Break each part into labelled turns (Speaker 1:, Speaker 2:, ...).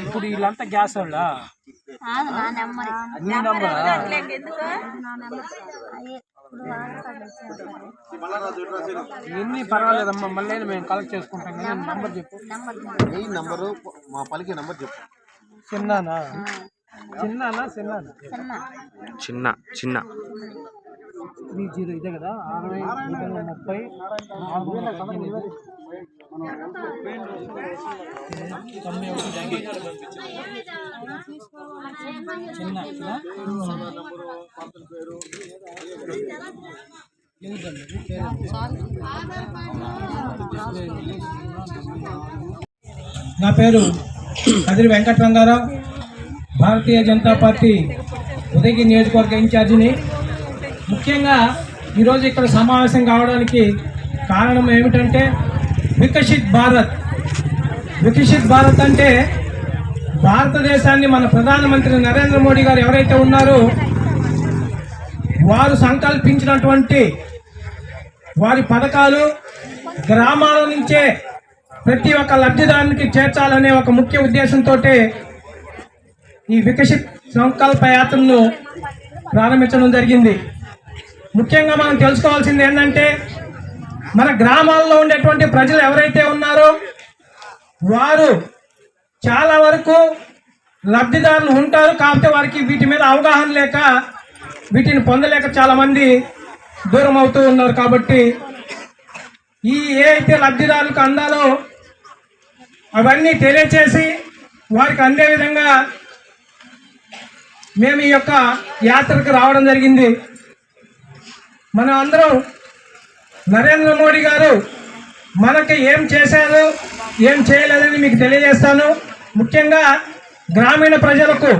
Speaker 1: ఇప్పుడు వీళ్ళంతా గ్యాస్ వాళ్ళ
Speaker 2: నా నెంబర్
Speaker 1: నీ
Speaker 2: నా
Speaker 1: ఎన్ని పర్వాలేదమ్మా మళ్ళీ మేము కలెక్ట్ చేసుకుంటాం. కదా నెంబర్ చెప్పు.
Speaker 2: నెంబర్
Speaker 3: మీ నంబరు మా పలికి నంబర్ చెప్పు.
Speaker 1: చిన్నానా? చిన్నానా? చిన్నానా?
Speaker 2: చిన్న
Speaker 4: చిన్న చిన్న.
Speaker 1: త్రీ జీరో ఇదే కదా? అరవై నూట ముప్పై. నాలుగు వందల పద్దెనిమిది. తొంభై ఒకటి చిన్న నా పేరు కదిరి వెంకట రంగారావు భారతీయ జనతా పార్టీ ఉదయగిరి నియోజకవర్గ ఇన్ఛార్జిని ముఖ్యంగా ఈరోజు ఇక్కడ సమావేశం కావడానికి కారణం ఏమిటంటే వికసిత్ భారత్. వికసిత్ భారత్ అంటే భారతదేశాన్ని మన ప్రధానమంత్రి నరేంద్ర మోడీ గారు ఎవరైతే ఉన్నారో వారు సంకల్పించినటువంటి వారి పథకాలు గ్రామాల నుంచే ప్రతి ఒక్క లబ్ధిదారునికి చేర్చాలనే ఒక ముఖ్య ఉద్దేశంతో ఈ వికసిత్ సంకల్ప యాత్రను ప్రారంభించడం జరిగింది. ముఖ్యంగా మనం తెలుసుకోవాల్సింది ఏంటంటే మన గ్రామాల్లో ఉండేటువంటి ప్రజలు ఎవరైతే ఉన్నారో వారు చాలా వరకు లబ్ధిదారులు ఉంటారు కాకపోతే వారికి వీటి మీద అవగాహన లేక వీటిని పొందలేక చాలామంది దూరం అవుతూ ఉన్నారు కాబట్టి ఈ ఏ అయితే లబ్ధిదారులకు అందాలో అవన్నీ తెలియచేసి వారికి అందే విధంగా మేము ఈ యొక్క యాత్రకు రావడం జరిగింది. మనం అందరం నరేంద్ర మోడీ గారు మనకి ఏం చేశారు ఏం చేయలేదని మీకు తెలియజేస్తాను. ముఖ్యంగా గ్రామీణ ప్రజలకు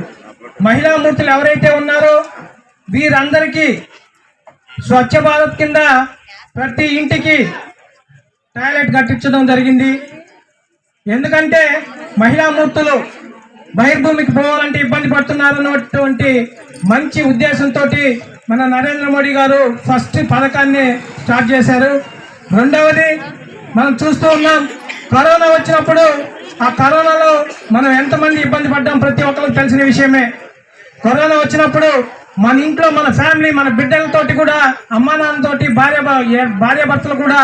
Speaker 1: మహిళా మూర్తులు ఎవరైతే ఉన్నారో వీరందరికీ స్వచ్ఛ భారత్ కింద ప్రతి ఇంటికి టాయిలెట్ కట్టించడం జరిగింది. ఎందుకంటే మహిళా మూర్తులు బహిర్భూమికి పోవాలంటే ఇబ్బంది పడుతున్నారన్నటువంటి మంచి ఉద్దేశంతో మన నరేంద్ర మోడీ గారు ఫస్ట్ పథకాన్ని స్టార్ట్ చేశారు. రెండవది మనం చూస్తూ ఉన్నాం కరోనా వచ్చినప్పుడు ఆ కరోనాలో మనం ఎంతమంది ఇబ్బంది పడ్డాం ప్రతి ఒక్కరికి తెలిసిన విషయమే. కరోనా వచ్చినప్పుడు మన ఇంట్లో మన ఫ్యామిలీ మన బిడ్డలతోటి కూడా అమ్మా నాన్నతోటి భార్య భార్య భర్తలు కూడా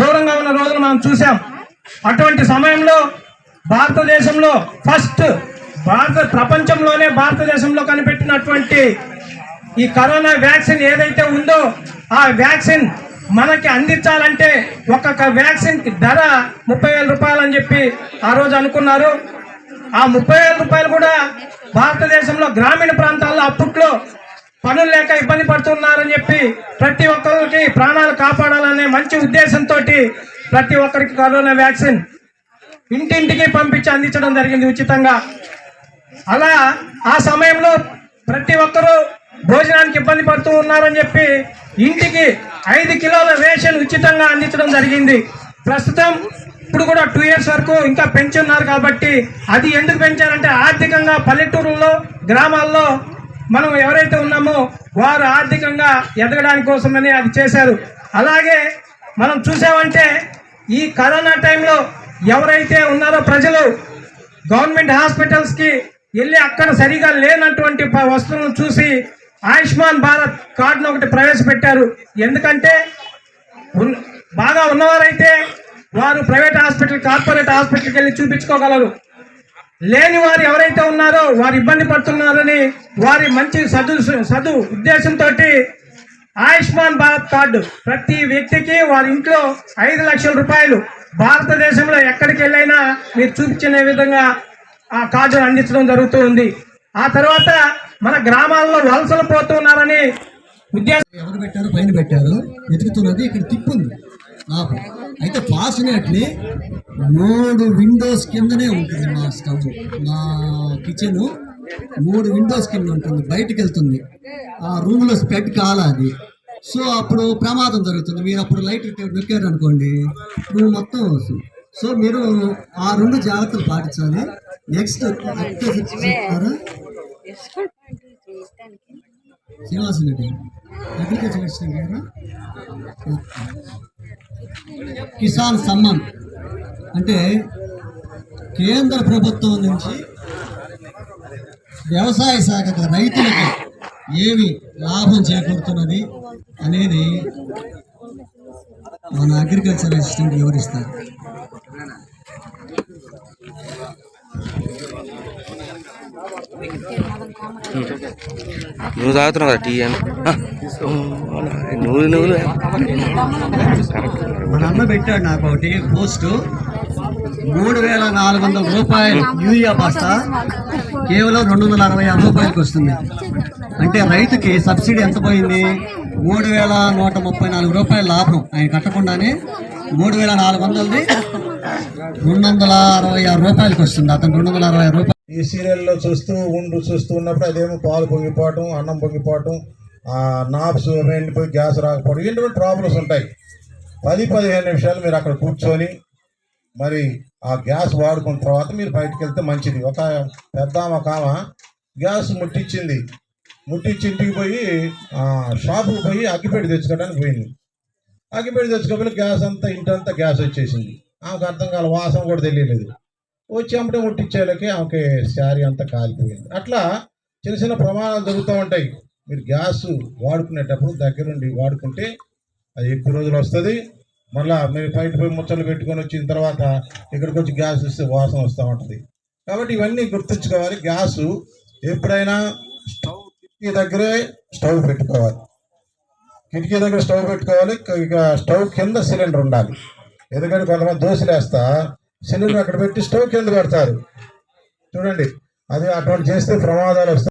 Speaker 1: దూరంగా ఉన్న రోజులు మనం చూసాం అటువంటి సమయంలో భారతదేశంలో ఫస్ట్ భారత ప్రపంచంలోనే భారతదేశంలో కనిపెట్టినటువంటి ఈ కరోనా వ్యాక్సిన్ ఏదైతే ఉందో ఆ వ్యాక్సిన్ మనకి అందించాలంటే ఒక్కొక్క వ్యాక్సిన్ ధర ముప్పై వేల రూపాయలు అని చెప్పి ఆ రోజు అనుకున్నారు. ఆ ముప్పై వేల రూపాయలు కూడా భారతదేశంలో గ్రామీణ ప్రాంతాల్లో అప్పట్లో పనులు లేక ఇబ్బంది పడుతున్నారని చెప్పి ప్రతి ఒక్కరికి ప్రాణాలు కాపాడాలనే మంచి ఉద్దేశంతో ప్రతి ఒక్కరికి కరోనా వ్యాక్సిన్ ఇంటింటికి పంపించి అందించడం జరిగింది ఉచితంగా. అలా ఆ సమయంలో ప్రతి ఒక్కరూ భోజనానికి ఇబ్బంది పడుతూ ఉన్నారని చెప్పి ఇంటికి ఐదు కిలోల రేషన్ ఉచితంగా అందించడం జరిగింది. ప్రస్తుతం ఇప్పుడు కూడా టూ ఇయర్స్ వరకు ఇంకా పెంచున్నారు కాబట్టి అది ఎందుకు పెంచారంటే ఆర్థికంగా పల్లెటూరుల్లో గ్రామాల్లో మనం ఎవరైతే ఉన్నామో వారు ఆర్థికంగా ఎదగడానికి కోసమని అది చేశారు. అలాగే మనం చూసామంటే ఈ కరోనా టైంలో ఎవరైతే ఉన్నారో ప్రజలు గవర్నమెంట్ హాస్పిటల్స్కి వెళ్ళి అక్కడ సరిగా లేనటువంటి వస్తువులను చూసి ఆయుష్మాన్ భారత్ కార్డును ఒకటి ప్రవేశపెట్టారు. ఎందుకంటే ఉన్- బాగా ఉన్నవారైతే వారు ప్రైవేట్ హాస్పిటల్ కార్పొరేట్ హాస్పిటల్కి వెళ్ళి చూపించుకోగలరు. లేని వారు ఎవరైతే ఉన్నారో వారు ఇబ్బంది పడుతున్నారని వారి మంచి సదు సదు ఉద్దేశంతో ఆయుష్మాన్ భారత్ కార్డు ప్రతి వ్యక్తికి వారి ఇంట్లో ఐదు లక్షల రూపాయలు భారతదేశంలో ఎక్కడికి వెళ్ళైనా మీరు చూపించిన విధంగా ఆ కార్డును అందించడం జరుగుతూ ఉంది. ఆ తర్వాత మన గ్రామాల్లో వలసలు పోతున్నారని ఉద్దేశం
Speaker 5: ఎవరు పెట్టారు? పైన పెట్టారు. వెతుకుతున్నది ఇక్కడ తిప్పు ఉంది నాకు అయితే ఫాస్టినేట్లీ మూడు విండోస్ కిందనే ఉంటుంది మా స్టవ్. మా కిచెన్ మూడు విండోస్ కింద ఉంటుంది. బయటికి వెళ్తుంది. ఆ రూమ్లో స్పెడ్ కాల అది. సో అప్పుడు ప్రమాదం జరుగుతుంది. మీరు అప్పుడు లైట్ నొక్కారు అనుకోండి. రూమ్ మొత్తం వస్తుంది. సో మీరు ఆ రెండు జాగ్రత్తలు పాటించాలి. నెక్స్ట్ చెప్తారా శ్రీనివాస రెడ్డి. అగ్రికల్చర్ అసిస్టెంట్ గారు? కిసాన్ సమ్మాన్. అంటే కేంద్ర ప్రభుత్వం నుంచి వ్యవసాయ శాఖ రైతులకు ఏమి లాభం చేకూరుతున్నది అనేది మన అగ్రికల్చర్ అసిస్టెంట్ వివరిస్తారు.
Speaker 4: నువ్వు తాగుతున్నావు కదా టీ అని? నువ్వు నువ్వు
Speaker 5: మన పెట్టాడు నాకు ఒకటి పోస్ట్. మూడు వేల నాలుగు వందల రూపాయలు యూరియా బస్తా కేవలం రెండు వందల అరవై ఆరు రూపాయలకి వస్తుంది. అంటే రైతుకి సబ్సిడీ ఎంత పోయింది? మూడు వేల నూట ముప్పై నాలుగు రూపాయల లాభం. ఆయన కట్టకుండానే మూడు వేల నాలుగు వందలది రెండు వందల అరవై ఆరు రూపాయలకి వస్తుంది. అతను రెండు వందల అరవై రూపాయలు
Speaker 6: ఈ సీరియల్లో చూస్తూ ఉండు చూస్తూ ఉన్నప్పుడు అదేమో పాలు పొంగిపోవటం అన్నం పొంగిపోవటం నాప్స్ ఎండిపోయి గ్యాస్ రాకపోవడం ఇటువంటి ప్రాబ్లమ్స్ ఉంటాయి. పది పదిహేను నిమిషాలు మీరు అక్కడ కూర్చొని మరి ఆ గ్యాస్ వాడుకున్న తర్వాత మీరు బయటకు వెళ్తే మంచిది. ఒక పెద్ద కామ ఒక ఆమె గ్యాస్ ముట్టించింది ముట్టించి ఇంటికి పోయి షాపుకి పోయి అగ్గిపెట్టి తెచ్చుకోవడానికి పోయింది. అగ్గిపెట్టి తెచ్చుకోకపోతే గ్యాస్ అంతా ఇంటంతా గ్యాస్ వచ్చేసింది. ఆమెకు అర్థం కాల వాసన కూడా తెలియలేదు. వచ్చి అమ్మటే ముట్టించేలకి ఆమెకి శారీ అంతా కాలిపోయింది. అట్లా చిన్న చిన్న ప్రమాదాలు జరుగుతూ ఉంటాయి. మీరు గ్యాస్ వాడుకునేటప్పుడు దగ్గరుండి వాడుకుంటే అది ఎక్కువ రోజులు వస్తుంది. మళ్ళా మీరు బయట పోయి ముచ్చలు పెట్టుకొని వచ్చిన తర్వాత ఇక్కడికి వచ్చి గ్యాస్ ఇస్తే వాసన వస్తూ ఉంటుంది. కాబట్టి ఇవన్నీ గుర్తుంచుకోవాలి. గ్యాస్ ఎప్పుడైనా స్టవ్ కిటికీ దగ్గరే స్టవ్ పెట్టుకోవాలి. కిటికీ దగ్గర స్టవ్ పెట్టుకోవాలి. ఇక స్టవ్ కింద సిలిండర్ ఉండాలి. ఎందుకంటే కొంతమంది దోశలేస్తా వేస్తా అక్కడ పెట్టి స్టవ్ కింద పెడతారు. చూడండి. అది అటువంటి చేస్తే ప్రమాదాలు వస్తాయి.